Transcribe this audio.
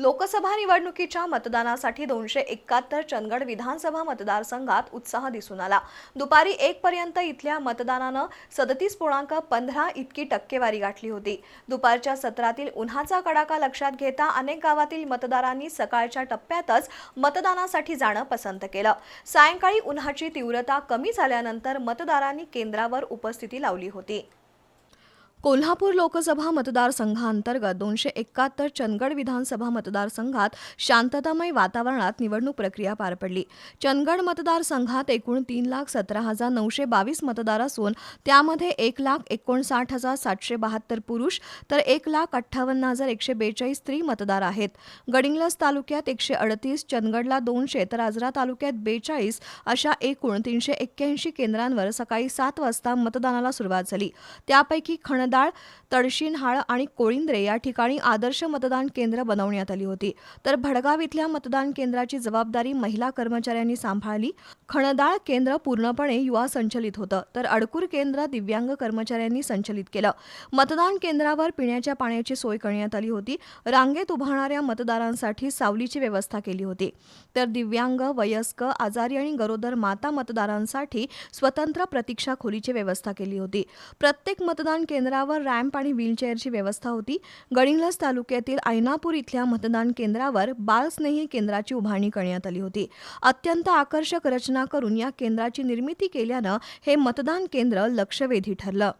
लोकसभा निवडणुकीच्या मतदानासाठी दोनशे एकाहत्तर चंदगड विधानसभा मतदारसंघात उत्साह दिसून आला. दुपारी एक पर्यंत इथल्या मतदानानं सदतीस पूर्णांक पंधरा इतकी टक्केवारी गाठली होती. दुपारच्या सत्रातील उन्हाचा कडाका लक्षात घेता अनेक गावातील मतदारांनी सकाळच्या टप्प्यातच मतदानासाठी जाणं पसंत केलं. सायंकाळी उन्हाची तीव्रता कमी झाल्यानंतर मतदारांनी केंद्रावर उपस्थिती लावली होती. कोल्हापूर लोकसभा मतदारसंघांतर्गत दोनशे एकाहत्तर चंदगड विधानसभा मतदारसंघात शांततामय वातावरणात निवडणूक प्रक्रिया पार पडली. चंदगड मतदारसंघात एकूण तीन लाख सतरा हजार नऊशे बावीस मतदार असून त्यामध्ये एक लाख एकोणसाठ हजार सातशे बहात्तर पुरुष तर एक लाख अठ्ठावन्न हजार एकशे बेचाळीस स्त्री मतदार आहेत. गडिंग्लज तालुक्यात एकशे अडतीस चंदगडला दोनशे तर आजरा तालुक्यात बेचाळीस अशा एकूण तीनशे एक्क्याऐंशी केंद्रांवर सकाळी सात वाजता मतदानाला सुरुवात झाली. त्यापैकी खणदाळ तडशीनहाळ आणि कोळिंद्रे या ठिकाणी आदर्श मतदान केंद्र बनवण्यात आली होती. तर भडगाव इथल्या मतदान केंद्राची जबाबदारी महिला कर्मचाऱ्यांनी सांभाळली. खणदाळ केंद्र पूर्णपणे युवा संचलित होतं. तर अडकूर केंद्र दिव्यांग कर्मचाऱ्यांनी संचलित केलं. मतदान केंद्रावर पिण्याच्या पाण्याची सोय करण्यात आली होती. रांगेत उभारणाऱ्या मतदारांसाठी सावलीची व्यवस्था केली होती. तर दिव्यांग वयस्क आजारी आणि गरोदर माता मतदारांसाठी स्वतंत्र प्रतीक्षा खोलीची व्यवस्था केली होती. प्रत्येक मतदान केंद्रावर रॅम्प आणि व्हीलचेअरची व्यवस्था होती. गडिंग्लज तालुक्यातील ऐनापूर इथल्या मतदान केंद्रावर बालस्नेही केंद्राची उभारणी करण्यात आली होती. अत्यंत आकर्षक रचना करून या केंद्राची निर्मिती केल्यानं हे मतदान केंद्र लक्षवेधी ठरलं.